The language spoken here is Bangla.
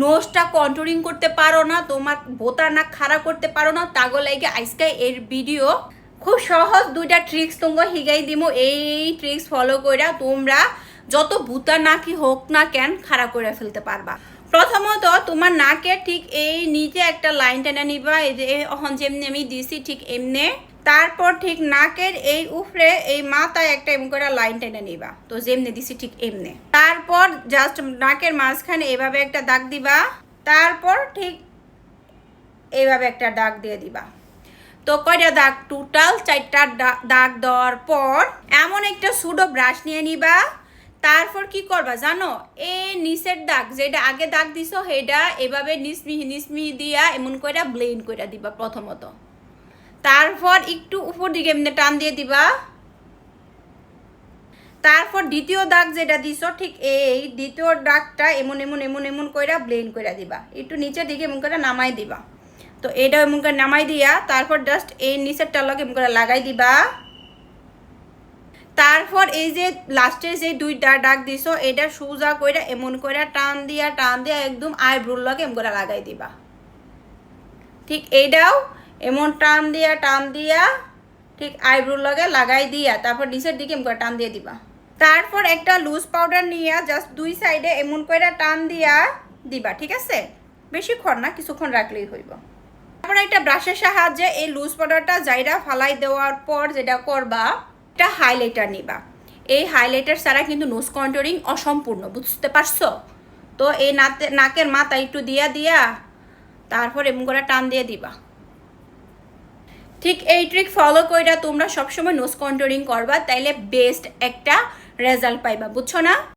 নোজটা কন্ট্রোলিং করতে পারো না, তোমার বোতা না খাড়া করতে পারো না, তাগো লাগে আজকে এর ভিডিও খুব সহজ দুইটা ট্রিক্স তোমরা হিগাই দিমো। এই ট্রিক্স ফলো কইরা তোমরা যত বুতা নাকি হোক না কেন খাড়া করে ফেলতে পারবা। প্রথমত, তোমার নাকের ঠিক এই নিচে একটা লাইন টেনে নিবা, এই যে, এখন যেমনি আমি দিছি, ঠিক এমনি তারপর ঠিক নাকের এই উপরে এই মাথায় একটা এমন করে লাইন টেনে নিবা। তো যেমনি দিছি, ঠিক এমনি। তারপর জাস্ট নাকের মাঝখানে এভাবে একটা দাগ দিবা। তারপর ঠিক এইভাবে একটা দাগ দিয়ে দিবা। তো কয়টা দাগ? টোটাল চারটা দাগ দেওয়ার পর এমন একটা সুডো ব্রাশ নিয়ে নিবা। তারপর কি করবা জানো? এই নিচের দাগ, যেটা আগে দাগ দিছো সেটা এভাবে নিসমিহি নিসমিহি দিয়া এমন করে ব্লেন্ড করে দিবা প্রথমত। তারপর একটু উপর দিকে এমনি টান দিয়ে দিবা। তারপর দ্বিতীয় দাগ যেটা দিছ, ঠিক এই দ্বিতীয় দাগটা এমন এমন এমন এমন কইরা ব্লেন্ড করে দিবা। একটু নিচের দিকে এমন করে নামাই দিবা। তো এটা এমন করে নামাই দিয়া, তারপর জাস্ট এই নিচেরটা লগে এমন করে লাগাই দিবা। তারপর এই যে লাস্টে যে দুইটা দাগ দিছ, এটা সোজা কইরা এমন করে টান দিয়া টান দিয়া একদম আইব্রোর লগে এমন করে লাগাই দিবা। ঠিক এইটাও এমন টান দিয়া টান দিয়া, ঠিক আইব্রোর লগে লাগাই দিয়া, তারপর নিচের দিকে এমন টান দিয়ে দিবা। তারপর একটা লুজ পাউডার নিয়ে জাস্ট দুই সাইডে এমন করে টান দিয়া দিবা, ঠিক আছে? বেশিক্ষণ না, কিছুক্ষণ রাখলেই হইব। তারপর একটা ব্রাশের সাহায্যে এই লুজ পাউডারটা জাইরা ফালাই দেওয়ার পর যেটা করবা, একটা হাইলাইটার নিবা। এই হাইলাইটার ছাড়া কিন্তু নোজ কন্ট্রোলিং অসম্পূর্ণ, বুঝতে পারছ? তো এই নাকের মাথা একটু দিয়া দিয়া, তারপর এমন করে টান দিয়ে দিবা। ঠিক এই ট্রিক ফলো কইরা তোমরা সবসময় নোজ কন্ট্রোলিং করবা, তাইলে বেস্ট একটা রেজাল্ট পাইবা, বুঝছ না?